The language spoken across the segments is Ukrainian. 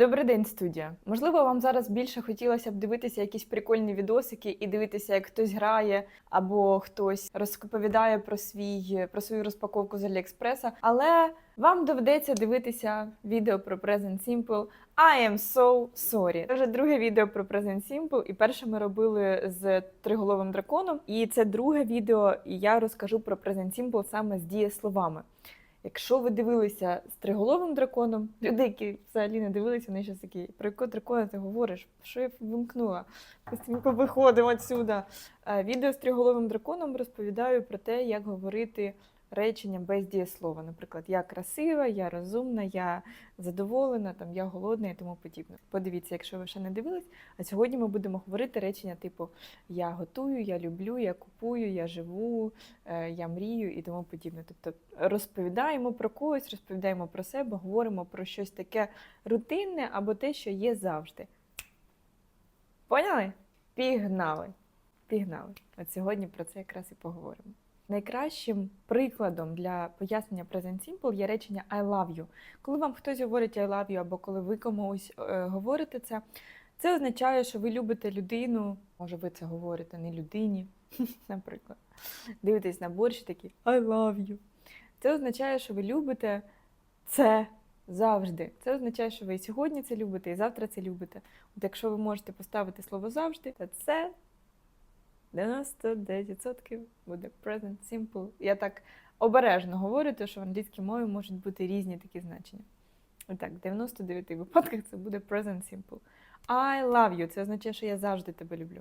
Добрий день, студія. Можливо, вам зараз більше хотілося б дивитися якісь прикольні відосики і дивитися, як хтось грає або хтось розповідає про свій про свою розпаковку з Аліекспреса. Але вам доведеться дивитися відео про Present Simple. I am so sorry. Це вже друге відео про Present Simple, і перше ми робили з триголовим драконом. І це друге відео, і я розкажу про Present Simple саме з дієсловами. Якщо ви дивилися з триголовим драконом, люди, які взагалі не дивилися, вони щось такі, про якого дракона ти говориш? Що я вимкнула? Постійно виходимо отсюда. Е, Відео з триголовим драконом розповідаю про те, як говорити речення без дієслова. Наприклад, я красива, я розумна, я задоволена, там, я голодна і тому подібне. Подивіться, якщо ви ще не дивились. А сьогодні ми будемо говорити речення типу Я готую, я люблю, я купую, я живу, е, я мрію і тому подібне. Тобто розповідаємо про когось, розповідаємо про себе, говоримо про щось таке рутинне або те, що є завжди. Поняли? Пігнали. Пігнали. От сьогодні про це якраз і поговоримо. Найкращим прикладом для пояснення Present Simple є речення I love you. Коли вам хтось говорить I love you, або коли ви комусь е, говорите це, це означає, що ви любите людину. Може, ви це говорите не людині, наприклад. Дивитесь на борщ такі I love you. Це означає, що ви любите це завжди. Це означає, що ви і сьогодні це любите, і завтра це любите. От якщо ви можете поставити слово завжди, то це 99% буде present simple. Я так обережно говорю, тому що в англійській мові можуть бути різні такі значення. І так, в 99 випадках це буде present simple. I love you. Це означає, що я завжди тебе люблю.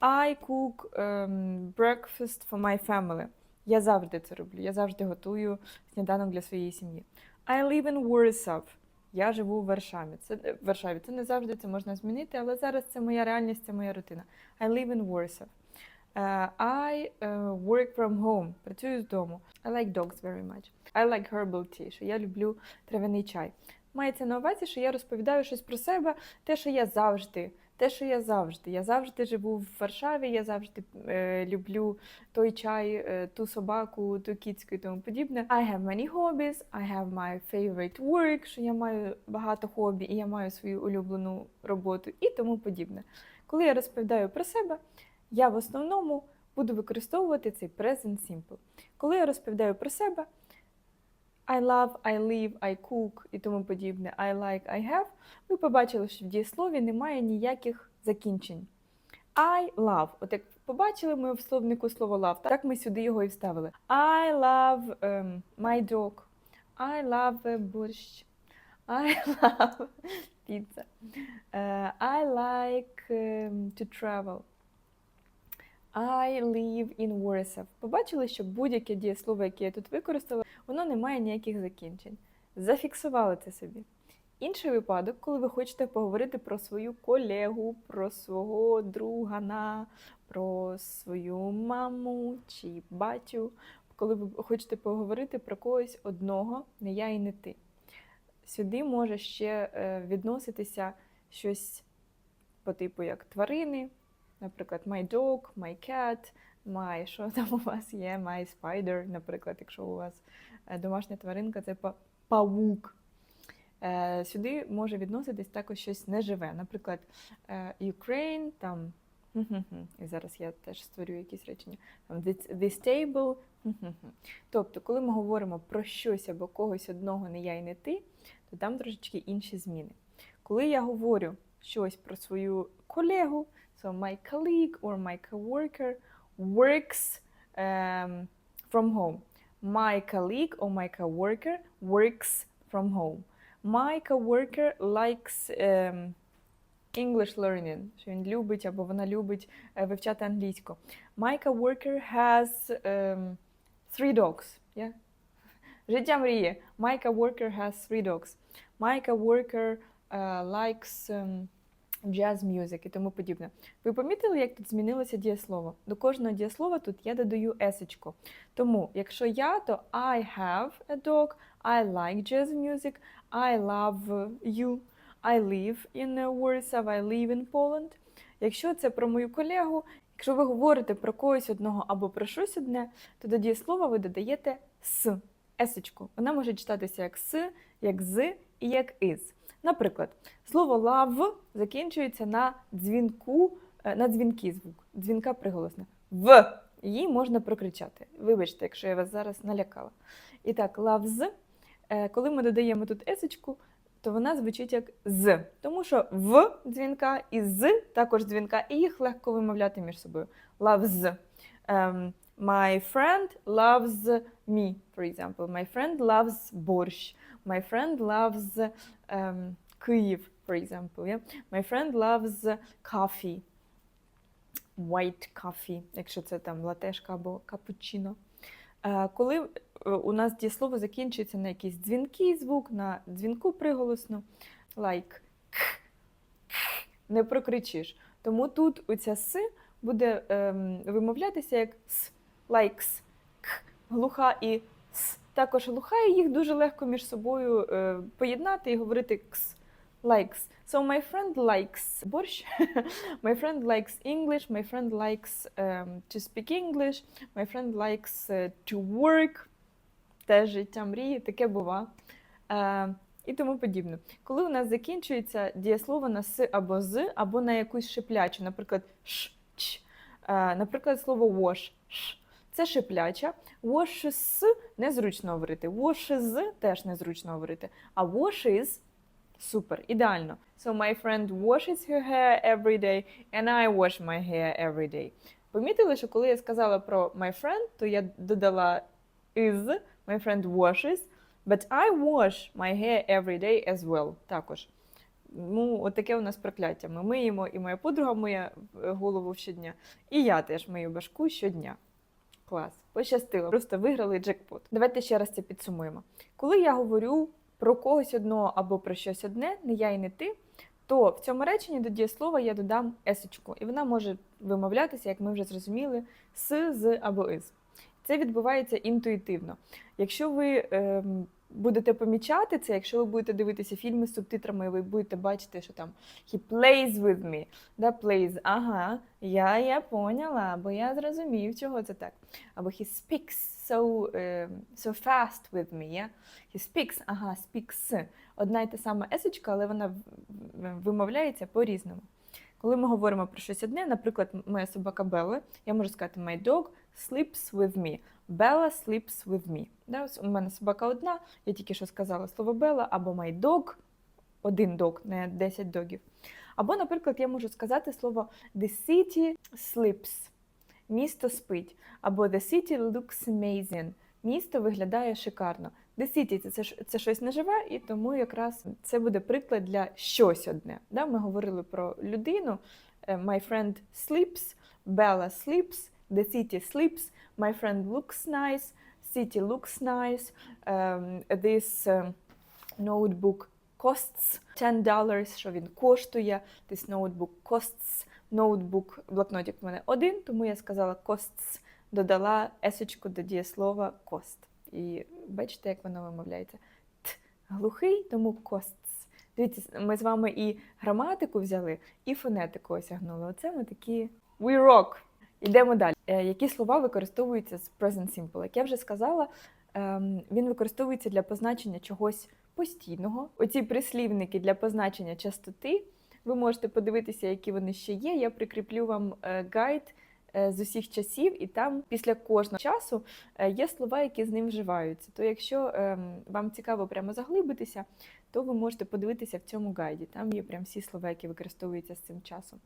I cook um, breakfast for my family. Я завжди це роблю. Я завжди готую сніданок для своєї сім'ї. I live in Warsaw. Я живу в Варшаві. Це в Варшаві. Це не завжди це можна змінити, але зараз це моя реальність, це моя рутина. I live in Warsaw. Uh, I uh, work from home. Працюю з дому. I like dogs very much. I like herbal tea. Що я люблю травяний чай. Мається на увазі, що я розповідаю щось про себе, те, що я завжди. Те, що я завжди. Я завжди живу в Варшаві, я завжди е, люблю той чай, е, ту собаку, ту кіцьку і тому подібне. I have many hobbies, I have my favorite work, що я маю багато хобі і я маю свою улюблену роботу і тому подібне. Коли я розповідаю про себе, я в основному буду використовувати цей present simple. Коли я розповідаю про себе, I love, I live, I cook і тому подібне, I like, I have, ви побачили, що в дієслові немає ніяких закінчень. I love. От як побачили ми в словнику слово love, так ми сюди його і вставили. I love um, my dog. I love uh, борщ. I love pizza. Uh, I like um, to travel. I live in Warsaw. Побачили, що будь-яке дієслово, яке я тут використала, воно не має ніяких закінчень. Зафіксували це собі. Інший випадок, коли ви хочете поговорити про свою колегу, про свого другана, про свою маму чи батю, коли ви хочете поговорити про когось одного, не я і не ти. Сюди може ще е, відноситися щось по типу як тварини, наприклад, my dog, my cat, my, що там у вас є, my spider, наприклад, якщо у вас е, домашня тваринка, це павук. Е, Сюди може відноситись також щось неживе. Наприклад, е, Ukraine, там, і зараз я теж створю якісь речення. Там, this, table. Тобто, коли ми говоримо про щось або когось одного, не я і не ти, то там трошечки інші зміни. Коли я говорю щось про свою колегу, So my colleague or my coworker works um, from home. My colleague or my coworker works from home. My coworker likes um, English learning. Що він любить або вона любить е, вивчати англійську. My coworker has um, three dogs. Yeah? Життя мріє. My coworker has three dogs. My coworker uh, likes um, jazz music і тому подібне. Ви помітили, як тут змінилося дієслово? До кожного дієслова тут я додаю есечко. Тому, якщо я, то I have a dog, I like jazz music, I love you, I live in Warsaw, I live in Poland. Якщо це про мою колегу, якщо ви говорите про когось одного або про щось одне, то до дієслова ви додаєте с, есечку. Вона може читатися як с, як з і як із. Наприклад, слово love закінчується на дзвінку, е, на дзвінкий звук, дзвінка приголосна. В. Її можна прокричати. Вибачте, якщо я вас зараз налякала. І так, loves, е, коли ми додаємо тут есочку, то вона звучить як з. Тому що в дзвінка і з також дзвінка, і їх легко вимовляти між собою. Loves. Ем, my friend loves me, for example. My friend loves борщ. My friend loves ем, Київ, for example. Yeah? My friend loves coffee. White coffee, якщо це там латешка або капучино. Е, Коли е, у нас дієслово закінчується на якийсь дзвінкий звук, на дзвінку приголосно, like не прокричиш. Тому тут оця с буде ем, вимовлятися як с, likes, к, глуха і. Також глуха, їх дуже легко між собою е, поєднати і говорити кс, likes. So my friend likes борщ. my friend likes English. My friend likes um, to speak English. My friend likes uh, to work. Теж життя мрії, таке бува. Е, і тому подібне. Коли у нас закінчується дієслово на с або з, або на якусь шиплячу, наприклад, ш, ч. Е, наприклад, слово wash. Ш. Це шипляча. Wash с незручно говорити. Wash з теж незручно говорити. А wash is супер, ідеально. So my friend washes her hair every day, and I wash my hair every day. Помітили, що коли я сказала про my friend, то я додала is, my friend washes, but I wash my hair every day as well. Також. Ну, от таке у нас прокляття. Ми миємо, і моя подруга миє е, голову щодня, і я теж мию башку щодня. Клас, пощастило. Просто виграли джекпот. Давайте ще раз це підсумуємо. Коли я говорю про когось одного або про щось одне, не я і не ти, то в цьому реченні до дієслова я додам есочку, і вона може вимовлятися, як ми вже зрозуміли, з, з або із. Це відбувається інтуїтивно. Якщо ви ем, будете помічати це, якщо ви будете дивитися фільми з субтитрами, ви будете бачити, що там he plays with me, да, plays, ага, я, я поняла, бо я зрозумів, чого це так. Або he speaks so, ем, so fast with me, yeah? he speaks, ага, speaks. Одна й та сама есочка, але вона вимовляється по-різному. Коли ми говоримо про щось одне, наприклад, моя собака Белла, я можу сказати my dog sleeps with me. Bella sleeps with me. Да, ось у мене собака одна, я тільки що сказала слово Bella, або my dog, один дог, не 10 догів. Або, наприклад, я можу сказати слово the city sleeps. Місто спить. Або the city looks amazing. Місто виглядає шикарно. The city це, це, це щось неживе, і тому якраз це буде приклад для щось одне. Да? Ми говорили про людину. е, My friend sleeps, Bella sleeps, the city sleeps, my friend looks nice, city looks nice, um, this um, notebook costs $10, що він коштує, this notebook costs, ноутбук, блокнотик в мене один, тому я сказала costs, додала есочку до дієслова cost. І бачите, як воно вимовляється? Т глухий, тому costs. Дивіться, ми з вами і граматику взяли, і фонетику осягнули. Оце ми такі we rock. Йдемо далі. Е, Які слова використовуються з present simple? Як я вже сказала, ем, він використовується для позначення чогось постійного. Оці прислівники для позначення частоти. Ви можете подивитися, які вони ще є. Я прикріплю вам е, гайд е, з усіх часів, і там після кожного часу є слова, які з ним вживаються. То якщо ем, вам цікаво прямо заглибитися, то ви можете подивитися в цьому гайді. Там є прям всі слова, які використовуються з цим часом.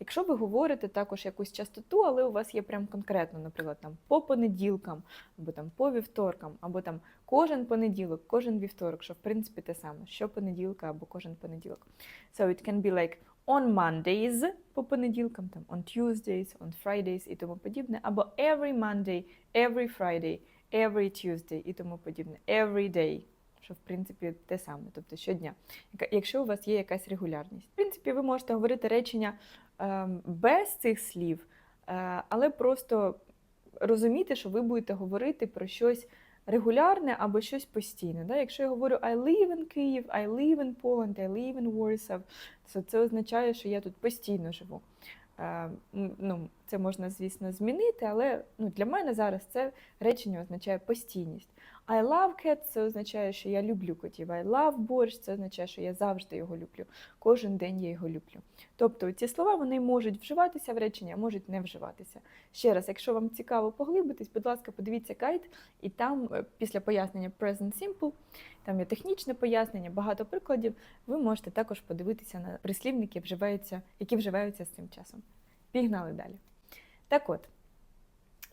Якщо ви говорите також якусь частоту, але у вас є прям конкретно, наприклад, там по понеділкам, або там по вівторкам, або там кожен понеділок, кожен вівторок, що в принципі те саме, що понеділка або кожен понеділок. So it can be like on Mondays по понеділкам, там on Tuesdays, on Fridays і тому подібне, або every Monday, every Friday, every Tuesday і тому подібне, every day, що в принципі те саме, тобто щодня, якщо у вас є якась регулярність. В принципі, ви можете говорити речення ем, без цих слів, е, але просто розуміти, що ви будете говорити про щось регулярне або щось постійне. Якщо я говорю I live in Київ, I live in Poland, I live in Warsaw, то це означає, що я тут постійно живу. Е, Ну, Це можна, звісно, змінити, але ну, для мене зараз це речення означає постійність. I love cats – це означає, що я люблю котів. I love борщ це означає, що я завжди його люблю. Кожен день я його люблю. Тобто ці слова вони можуть вживатися в речення, а можуть не вживатися. Ще раз, якщо вам цікаво поглибитись, будь ласка, подивіться гайд, і там е, після пояснення Present Simple, там є технічне пояснення, багато прикладів. Ви можете також подивитися на прислівники, вживаються, які вживаються з цим часом. Пігнали далі. Так от,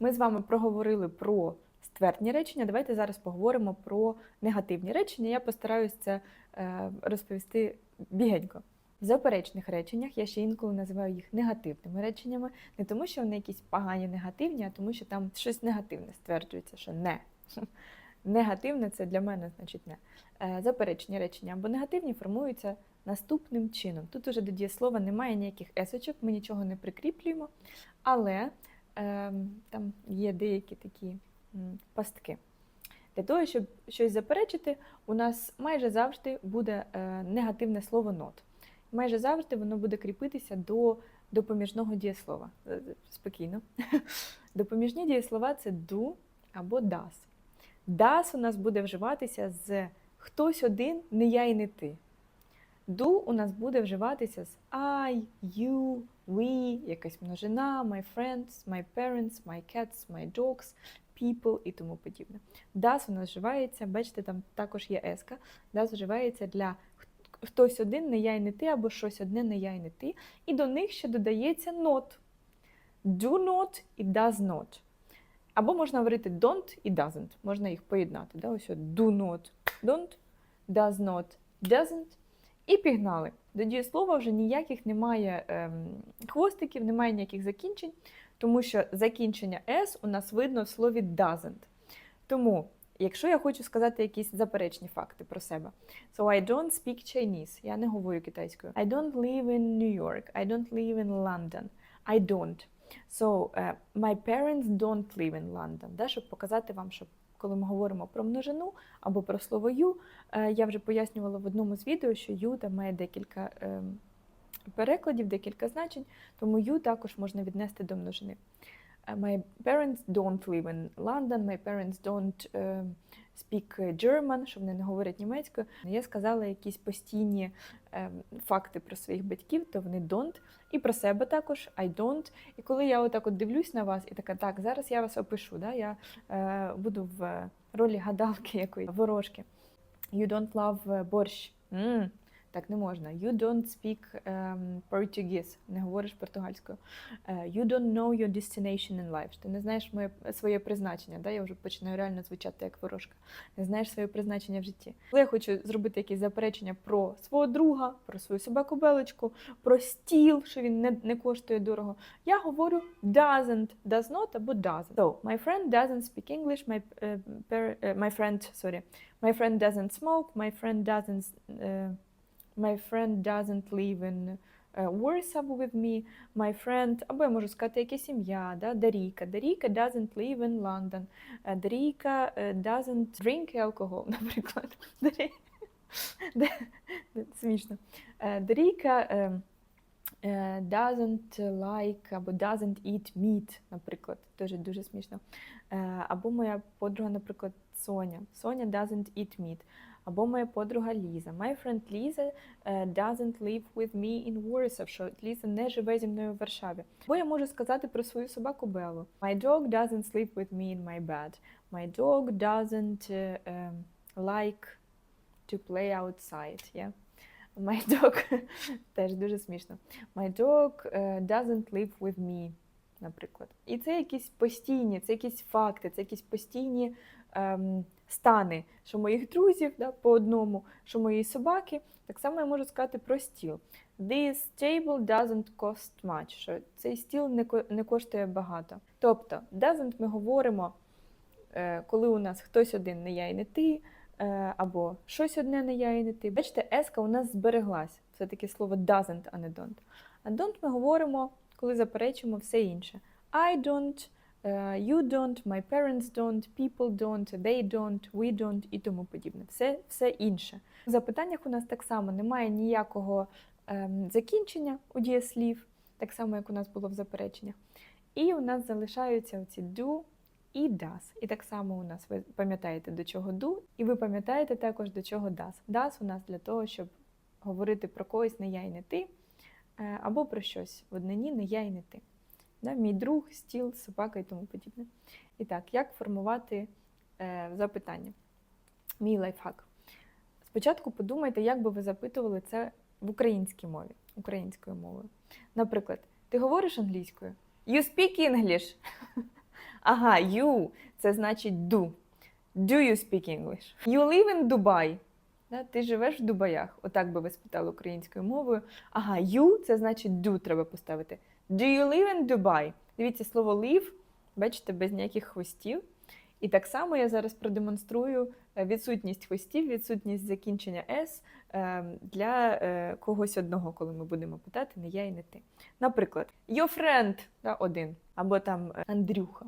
ми з вами проговорили про ствердні речення. Давайте зараз поговоримо про негативні речення. Я постараюсь це е, розповісти бігенько. В заперечних реченнях я ще інколи називаю їх негативними реченнями, не тому, що вони якісь погані негативні, а тому, що там щось негативне стверджується, що не. Негативне це для мене значить не. Е, Заперечні речення або негативні формуються наступним чином. Тут уже до дієслова немає ніяких есочок, ми нічого не прикріплюємо, але е, там є деякі такі пастки. Для того, щоб щось заперечити, у нас майже завжди буде е, негативне слово not. Майже завжди воно буде кріпитися до допоміжного дієслова. Е, Спокійно. Допоміжні дієслова це do або does. Das у нас буде вживатися з хтось один, не я і не ти. Do у нас буде вживатися з I, you, we, якась множина, my friends, my parents, my cats, my dogs, people і тому подібне. Das у вживається, бачите, там також є еска. Das вживається для хтось один, не я і не ти, або щось одне, не я і не ти. І до них ще додається not. Do not і does not. Або можна говорити don't і doesn't. Можна їх поєднати. Да? Ось do not, don't, does not, doesn't. І пігнали. До дієслова вже ніяких немає ем, хвостиків, немає ніяких закінчень, тому що закінчення S у нас видно в слові doesn't. Тому, якщо я хочу сказати якісь заперечні факти про себе. So I don't speak Chinese. Я не говорю китайською. I don't live in New York. I don't live in London. I don't. So, uh, my parents don't live in London. Да, щоб показати вам, що коли ми говоримо про множину або про слово you, е, я вже пояснювала в одному з відео, що you там має декілька ем, перекладів, декілька значень, тому you також можна віднести до множини. Е, My parents don't live in London, my parents don't е, speak German, що вони не говорять німецькою. Я сказала якісь постійні е, факти про своїх батьків, то вони don't. І про себе також I don't. І коли я отак от дивлюсь на вас і така, так, зараз я вас опишу, да? я е, буду в ролі гадалки якоїсь ворожки. You don't love борщ. М, так не можна. You don't speak ем, Portuguese. Не говориш португальською. Е, you don't know your destination in life. Ти не знаєш моє, своє призначення. Да? Я вже починаю реально звучати як ворожка. Не знаєш своє призначення в житті. Коли я хочу зробити якісь заперечення про свого друга, про свою собаку белочку, про стіл, що він не, не коштує дорого, я говорю doesn't, does not або doesn't. So, my friend doesn't speak English, my, uh, per, uh, my friend, sorry, my friend doesn't smoke, my friend doesn't, uh, my friend doesn't live in uh, Warsaw with me, my friend, або я можу сказати якесь ім'я, да? Даріка. Даріка doesn't live in London. Е, Даріка е, doesn't drink alcohol, наприклад. Смішно. Е, Даріка е, е, doesn't like або doesn't eat meat, наприклад. Дуже дуже смішно. Е, Або моя подруга, наприклад, Соня. Соня doesn't eat meat. Або моя подруга Ліза. My friend Ліза е, doesn't live with me in Warsaw, що Ліза не живе зі мною в Варшаві. Або я можу сказати про свою собаку Беллу. My dog doesn't sleep with me in my bed. My dog doesn't е, е, like to play outside. Yeah? My dog теж дуже смішно. My dog е, doesn't live with me, наприклад. І це якісь постійні, це якісь факти, це якісь постійні ем, стани, що моїх друзів да, по одному, що моєї собаки. Так само я можу сказати про стіл. This table doesn't cost much, що цей стіл не, ко- не коштує багато. Тобто, doesn't ми говоримо, е, коли у нас хтось один не я і не ти, або щось одне не я і не ти. Бачите, еска у нас збереглась. Це таке слово doesn't, а не don't. А don't ми говоримо, коли заперечуємо все інше. I don't, е, you don't, my parents don't, people don't, they don't, we don't і тому подібне. Все, все інше. В запитаннях у нас так само немає ніякого ем, закінчення у дієслів, так само, як у нас було в запереченнях. І у нас залишаються оці do і does. І так само у нас ви пам'ятаєте, до чого do, і ви пам'ятаєте також, до чого does. Does у нас для того, щоб говорити про когось не я і не ти, е, або про щось в однині не я і не ти. Мій друг, стіл, собака і тому подібне. І так, як формувати е, запитання? Мій лайфхак. Спочатку подумайте, як би ви запитували це в українській мові, українською мовою. Наприклад, ти говориш англійською? You speak English. Ага, you це значить do. Do you speak English? You live in Dubai. Да, ти живеш в Дубаях. Отак би ви спитали українською мовою. Ага, you це значить do треба поставити. Do you live in Dubai? Дивіться слово live, бачите, без ніяких хвостів. І так само я зараз продемонструю е, відсутність хвостів, відсутність закінчення S е, для е, когось одного, коли ми будемо питати не я і не ти. Наприклад, your friend да, один, або там Андрюха.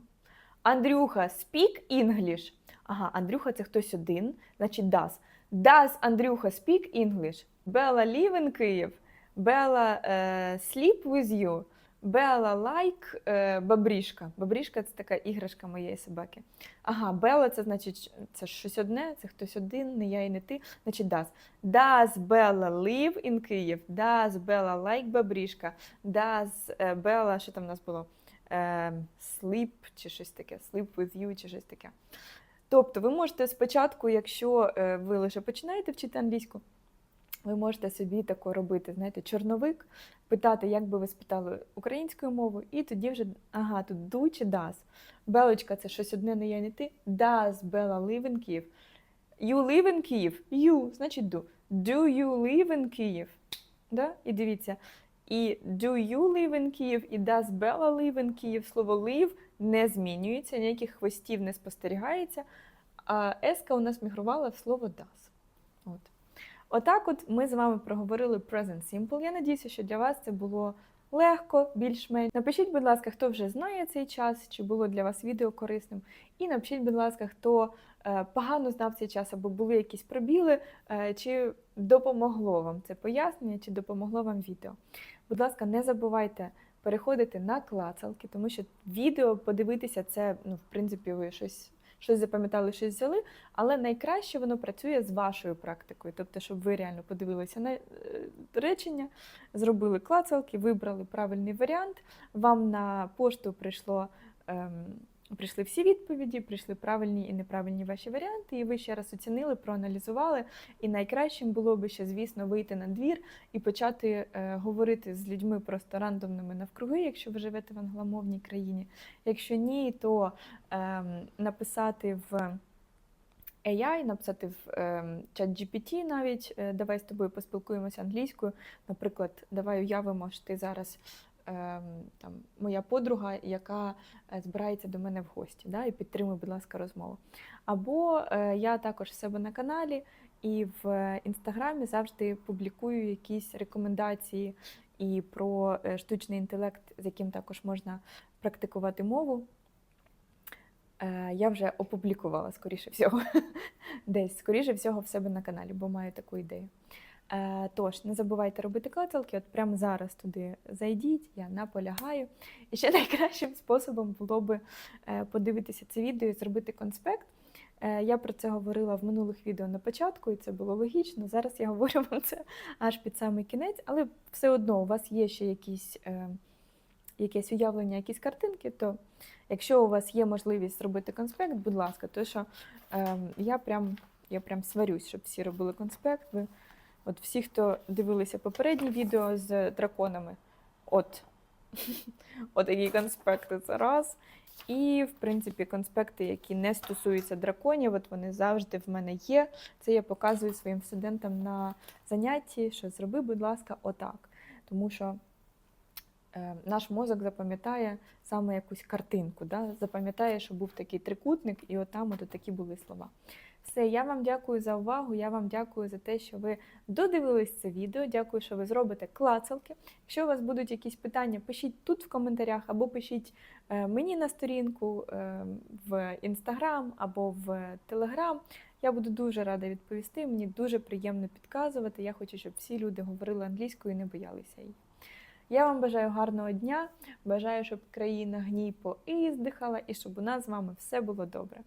Андрюха, speak English. Ага, Андрюха це хтось один, значить does. Does Андрюха speak English? Bella live in Київ. Bella е, sleep with you. Бела лайк е, бабрішка. Бабрішка це така іграшка моєї собаки. Ага, Бела це значить це щось одне, це хтось один, не я і не ти. Значить, does. Does Bella live in Київ? Does Bella like бабрішка? Does е, Bella, що там у нас було? Е, sleep чи щось таке, sleep with you чи щось таке. Тобто, ви можете спочатку, якщо е, ви лише починаєте вчити англійську, ви можете собі тако робити, знаєте, чорновик, питати, як би ви спитали українською мовою, і тоді вже, ага, тут do чи does. Белочка це щось одне не я, не ти. Does Bella live in Kyiv? You live in Kyiv? You, значить do. Do you live in Kyiv? Да? І дивіться. І do you live in Kyiv, і does Bella live in Kyiv? Слово live не змінюється, ніяких хвостів не спостерігається. А еска у нас мігрувала в слово does. От. Отак, от ми з вами проговорили Present Simple. Я надіюся, що для вас це було легко, більш-менш. Напишіть, будь ласка, хто вже знає цей час, чи було для вас відео корисним. І напишіть, будь ласка, хто е, погано знав цей час, або були якісь пробіли, е, чи допомогло вам це пояснення, чи допомогло вам відео. Будь ласка, не забувайте переходити на клацалки, тому що відео подивитися це, ну, в принципі, ви щось щось запам'ятали, щось взяли, але найкраще воно працює з вашою практикою. Тобто, щоб ви реально подивилися на е, речення, зробили клацалки, вибрали правильний варіант. Вам на пошту прийшло. Ем, Прийшли всі відповіді, прийшли правильні і неправильні ваші варіанти, і ви ще раз оцінили, проаналізували. І найкращим було би ще, звісно, вийти на двір і почати е, говорити з людьми просто рандомними навкруги, якщо ви живете в англомовній країні. Якщо ні, то е, написати в AI, написати в чат GPT навіть, е, давай з тобою поспілкуємося англійською. Наприклад, давай уявимо, що ти зараз ем, там, моя подруга, яка е, збирається до мене в гості, да, і підтримує, будь ласка, розмову. Або е, я також в себе на каналі і в інстаграмі завжди публікую якісь рекомендації і про е, штучний інтелект, з яким також можна практикувати мову. Е, Я вже опублікувала, скоріше всього, десь, скоріше всього, в себе на каналі, бо маю таку ідею. Е, Тож, не забувайте робити клацалки, от прямо зараз туди зайдіть, я наполягаю. І ще найкращим способом було би е, подивитися це відео і зробити конспект. Е, Я про це говорила в минулих відео на початку, і це було логічно. Зараз я говорю вам це аж під самий кінець, але все одно у вас є ще якісь, якесь уявлення, якісь картинки, то якщо у вас є можливість зробити конспект, будь ласка, то що е, я прям, я прям сварюсь, щоб всі робили конспект. Ви От всі, хто дивилися попередні відео з драконами, от, от такі конспекти це раз. І, в принципі, конспекти, які не стосуються драконів, от вони завжди в мене є. Це я показую своїм студентам на занятті, що зроби, будь ласка, отак. Тому що е, наш мозок запам'ятає саме якусь картинку, да? запам'ятає, що був такий трикутник, і от там от такі були слова. Все, я вам дякую за увагу. Я вам дякую за те, що ви додивились це відео. Дякую, що ви зробите клацалки. Якщо у вас будуть якісь питання, пишіть тут в коментарях, або пишіть е, мені на сторінку е, в інстаграм або в телеграм. Я буду дуже рада відповісти. Мені дуже приємно підказувати. Я хочу, щоб всі люди говорили англійською і не боялися її. Я вам бажаю гарного дня. Бажаю, щоб країна гній поіздихала і щоб у нас з вами все було добре.